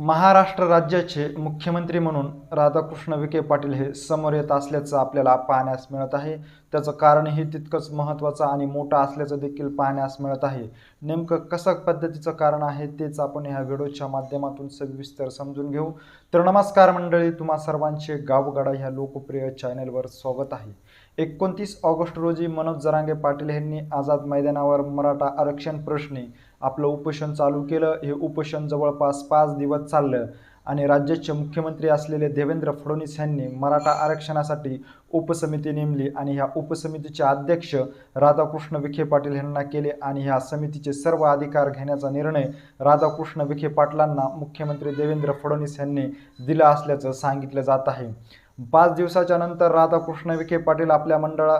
महाराष्ट्र राज्याचे मुख्यमंत्री म्हणून राधाकृष्ण विखे पाटील हे समोर येत असल्याचं आपल्याला पाहण्यास मिळत आहे. त्याचं कारणही तितकंच महत्त्वाचं आणि मोठं असल्याचं देखील पाहण्यास मिळत आहे. नेमकं कसं पद्धतीचं कारण आहे तेच आपण ह्या व्हिडिओच्या माध्यमातून सविस्तर समजून घेऊ. तर नमस्कार मंडळी तुम्हा सर्वांचे गावगाडा ह्या लोकप्रिय चॅनेलवर स्वागत आहे. एकोणतीस ऑगस्ट रोजी मनोज जरांगे पाटील यांनी आझाद मैदानावर मराठा आरक्षण प्रश्नी आपलं उपोषण चालू केलं. हे उपोषण जवळपास पाच दिवस चाललं. आणि राज्याचे मुख्यमंत्री असलेले देवेंद्र फडणवीस यांनी मराठा आरक्षणासाठी उपसमिती नेमली आणि ह्या उपसमितीचे अध्यक्ष राधाकृष्ण विखे पाटील यांना केले आणि ह्या समितीचे सर्व अधिकार घेण्याचा निर्णय राधाकृष्ण विखे पाटलांना मुख्यमंत्री देवेंद्र फडणवीस यांनी दिला असल्याचं सांगितलं जात आहे. पाच दिवसाच्या नंतर राधाकृष्ण विखे पाटील आपल्या मंडळा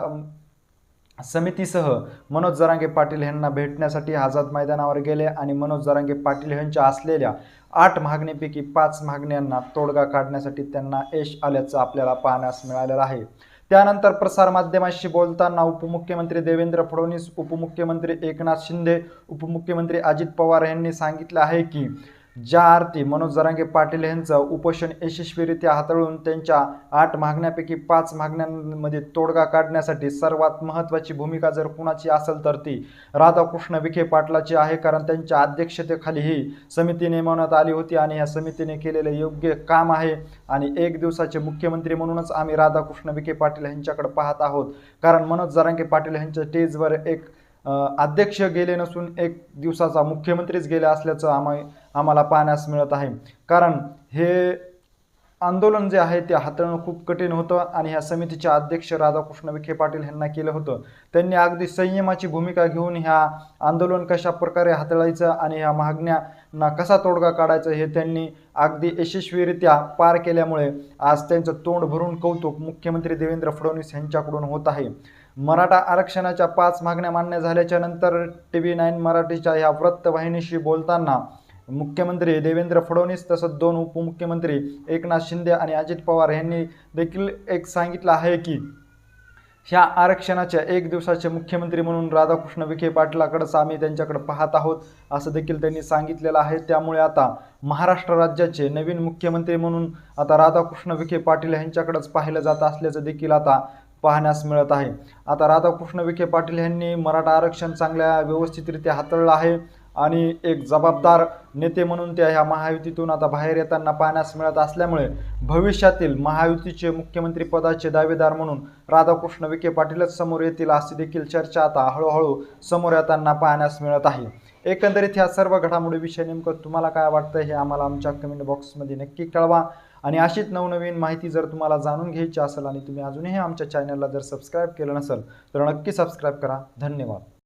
समितीसह मनोज जरांगे पाटील यांना भेटण्यासाठी आझाद मैदानावर गेले आणि मनोज जरांगे पाटील यांच्या असलेल्या आठ मागणीपैकी पाच मागण्यांना तोडगा काढण्यासाठी त्यांना यश आल्याचं आपल्याला पाहण्यास मिळालेलं आहे. त्यानंतर प्रसारमाध्यमांशी बोलताना उपमुख्यमंत्री देवेंद्र फडणवीस उपमुख्यमंत्री एकनाथ शिंदे उपमुख्यमंत्री अजित पवार यांनी सांगितलं आहे की ज्या आरती मनोज जरांगे पाटील यांचं उपोषण यशस्वीरित्या हाताळून त्यांच्या आठ मागण्यापैकी पाच मागण्यांमध्ये तोडगा काढण्यासाठी सर्वात महत्त्वाची भूमिका जर कुणाची असेल तर ती राधाकृष्ण विखे पाटलाची आहे कारण त्यांच्या अध्यक्षतेखाली ही समिती नेमवण्यात आली होती आणि या समितीने केलेले योग्य काम आहे. आणि एक दिवसाचे मुख्यमंत्री म्हणूनच आम्ही राधाकृष्ण विखे पाटील यांच्याकडे पाहत आहोत कारण मनोज जरांगे पाटील यांच्या स्टेजवर एक अध्यक्ष गेले नसून एक दिवसाचा मुख्यमंत्रीच गेले असल्याचं आम्हा आम्हाला पाहण्यास मिळत आहे. कारण हे आंदोलन जे आहे ते हाताळणं खूप कठीण होतं आणि ह्या समितीचे अध्यक्ष राधाकृष्ण विखे पाटील यांना केलं होतं. त्यांनी अगदी संयमाची भूमिका घेऊन ह्या आंदोलन कशा प्रकारे हाताळायचं आणि ह्या मागण्यांना कसा तोडगा काढायचा हे त्यांनी अगदी यशस्वीरित्या पार केल्यामुळे आज त्यांचं तोंड भरून कौतुक मुख्यमंत्री देवेंद्र फडणवीस यांच्याकडून होत आहे. मराठा आरक्षणाच्या पाच मागण्या मान्य झाल्याच्यानंतर टी व्ही नाईन मराठीच्या ह्या वृत्तवाहिनीशी बोलताना मुख्यमंत्री देवेंद्र फडणवीस तसंच दोन उपमुख्यमंत्री एकनाथ शिंदे आणि अजित पवार यांनी देखील एक सांगितलं आहे की ह्या आरक्षणाच्या एक दिवसाचे मुख्यमंत्री म्हणून राधाकृष्ण विखे पाटलाकडंच आम्ही त्यांच्याकडे पाहत आहोत असं देखील त्यांनी सांगितलेलं आहे. त्यामुळे आता महाराष्ट्र राज्याचे नवीन मुख्यमंत्री म्हणून आता राधाकृष्ण विखे पाटील यांच्याकडंच पाहिलं जात असल्याचं देखील आता पाहण्यास मिळत आहे. आता राधाकृष्ण विखे पाटील यांनी मराठा आरक्षण चांगल्या व्यवस्थितरित्या हाताळलं आहे आणि एक जबाबदार नेते म्हणून त्या ह्या महायुतीतून आता बाहेर येताना पाहण्यास मिळत असल्यामुळे भविष्यातील महायुतीचे मुख्यमंत्री पदाचे दावेदार म्हणून राधाकृष्ण विखे पाटीलच समोर येतील अशी देखील चर्चा आता हळूहळू समोर येताना पाहण्यास मिळत आहे. एकंदरीत ह्या सर्व घडामोडीविषयी नेमकं तुम्हाला काय वाटतं हे आम्हाला आमच्या कमेंट बॉक्समध्ये नक्की कळवा. आणि अशीच नवनवीन माहिती जर तुम्हाला जाणून घ्यायची असेल आणि तुम्ही अजूनही आमच्या चॅनलला जर सबस्क्राईब केलं नसेल तर नक्की सबस्क्राईब करा. धन्यवाद.